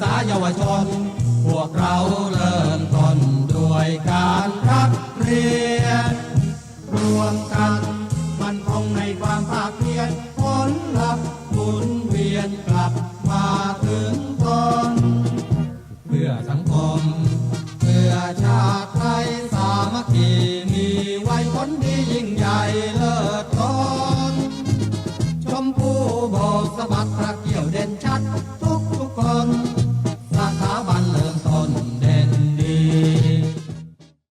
ษาเยาวชน พวกเราเริ่มต้นด้วยการรักเรียน รวมกันมันคงในความภาคเพียรผลลัพธ์หมุนเวียนกลับมาถึงตนเพื่อสังคม เพื่อชาติไทยสามัคคีมีไว้ผลดียิ่งใหญ่เลิศล้นชมพูโบกสะบัดพ